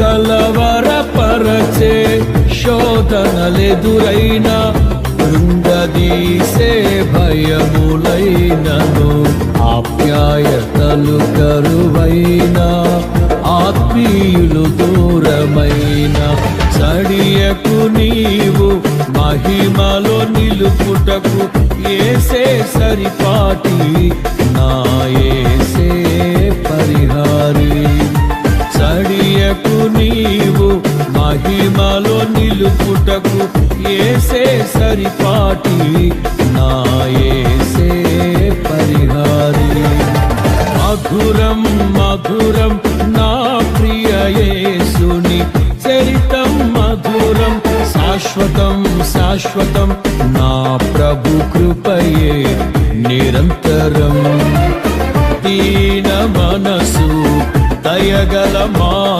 కలవరపరచే శోధనలెదురైన కృంగదీసే భయములైనను ఆప్యాయతలు కరువైన ఆత్మీయులు దూరమైన చడియకు నీవు మహిమలో నిలుపుటకు ఏసే సరిపాటి నాలో నిలుపుటకు ఏసే సరిపాటి. నా ఏసే పరిహారి. మధురం మధురం నా ప్రియ యేసుని. చరితం మధురం శాశ్వతం శాశ్వతం. నా ప్రభు కృపయే నిరంతరం. దీన మనసు దయగల మా